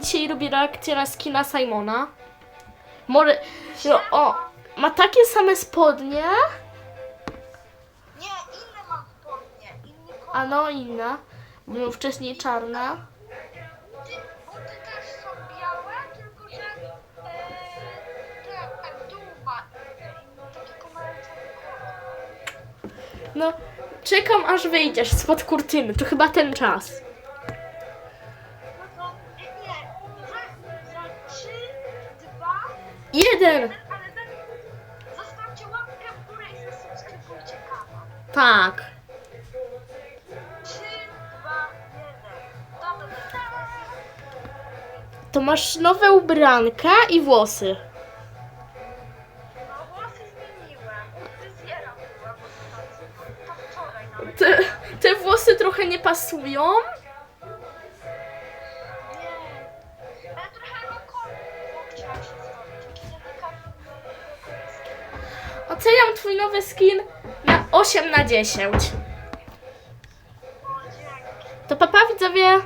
Dzisiaj robię reakcję na skina Simona. Może... No, o, ma takie same spodnie, Nie, inne mam spodnie. Kolor. a no inna. Były wcześniej czarna. Ty, buty też są białe, tylko że e, te, dół ma inny, taki pomarańczowy kolor. No, czekam aż wyjdziesz spod kurtyny. To chyba ten czas. Jeden! zanim zostawcie łapkę w. Tak. Trzy, dwa, jeden. To masz nowe ubranka i włosy. No włosy zmieniłem. Te, te włosy trochę nie pasują. Oceniam twój nowy skin na 8 na 10. O, dzięki. To papa widzowie.